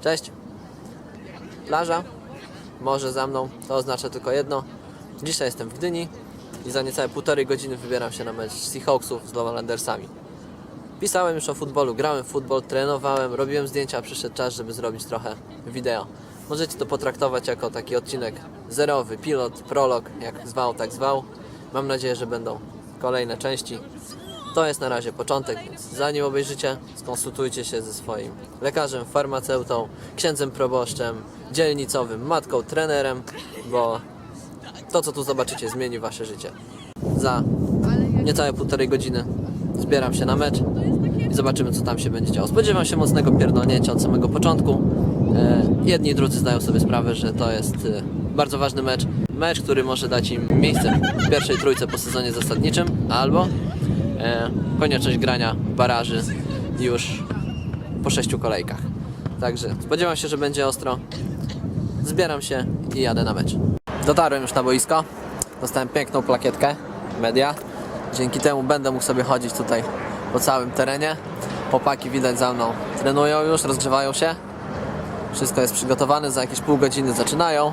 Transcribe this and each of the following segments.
Cześć. Plaża, morze za mną, to oznacza tylko jedno. Dzisiaj jestem w Gdyni i za niecałe półtorej godziny wybieram się na mecz Seahawksów z Lowlandersami. Pisałem już o futbolu, grałem w futbol, trenowałem, robiłem zdjęcia, przyszedł czas, żeby zrobić trochę wideo. Możecie to potraktować jako taki odcinek zerowy, pilot, prolog, jak zwał, tak zwał. Mam nadzieję, że będą kolejne części. To jest na razie początek, więc zanim obejrzycie, skonsultujcie się ze swoim lekarzem, farmaceutą, księdzem proboszczem, dzielnicowym, matką, trenerem, bo to, co tu zobaczycie, zmieni wasze życie. Za niecałe półtorej godziny zbieram się na mecz i zobaczymy, co tam się będzie działo. Spodziewam się mocnego pierdolnięcia od samego początku. E, jedni i drudzy zdają sobie sprawę, że to jest e, bardzo ważny mecz. Mecz, który może dać im miejsce w pierwszej trójce po sezonie zasadniczym, albo konieczność grania baraży już po sześciu kolejkach. Także spodziewam się, że będzie ostro. Zbieram się i jadę na mecz. Dotarłem już na boisko. Dostałem piękną plakietkę media. Dzięki temu będę mógł sobie chodzić tutaj po całym terenie. Chłopaki widać za mną trenują już, rozgrzewają się. Wszystko jest przygotowane, za jakieś pół godziny zaczynają.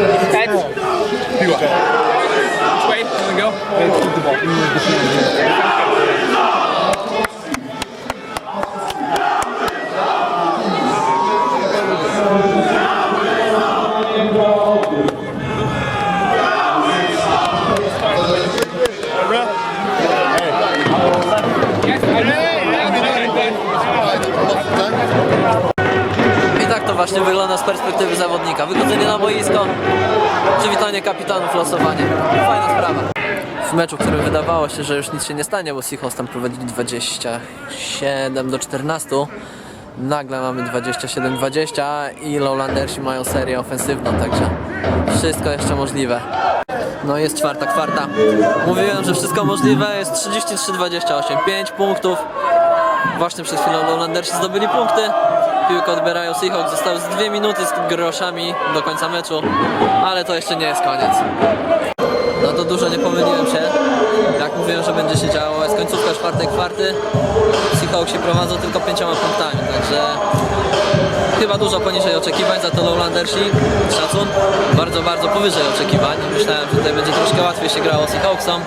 Heads. Do what? Which way? Does it go? The ball. Z perspektywy zawodnika. Wychodzenie na boisko, przywitanie kapitanów, losowanie. Fajna sprawa. W meczu, w którym wydawało się, że już nic się nie stanie, bo Seahawks tam prowadzili 27 do 14, nagle mamy 27-20 i Lowlandersi mają serię ofensywną, także wszystko jeszcze możliwe. No jest czwarta kwarta. Mówiłem, że wszystko możliwe, jest 33-28, 5 punktów. Właśnie przed chwilą Lowlandersi zdobyli punkty. Piłkę odbierają Seahawks, zostały z 2 minuty z groszami do końca meczu, ale to jeszcze nie jest koniec. No to dużo nie pomyliłem się. Jak mówiłem, że będzie się działo, jest końcówka czwartej kwarty. Seahawks się prowadzą tylko pięcioma punktami, także chyba dużo poniżej oczekiwań, za to Lowlandersi, szacun, bardzo, bardzo powyżej oczekiwań. Myślałem, że tutaj będzie troszkę łatwiej się grało Seahawksom,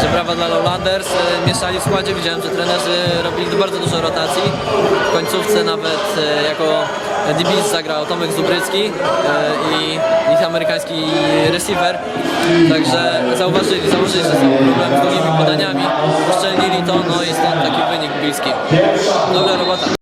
że brawa dla Lowlanders, e, mieszali w składzie, widziałem, że trenerzy robili bardzo dużo rotacji. W końcówce nawet e, jako DB zagrał Tomek Zubrycki e, i ich amerykański receiver, także zauważyli, zauważyli, że są problemy z długimi podaniami, uszczelnili to, no i stąd taki wynik bliski.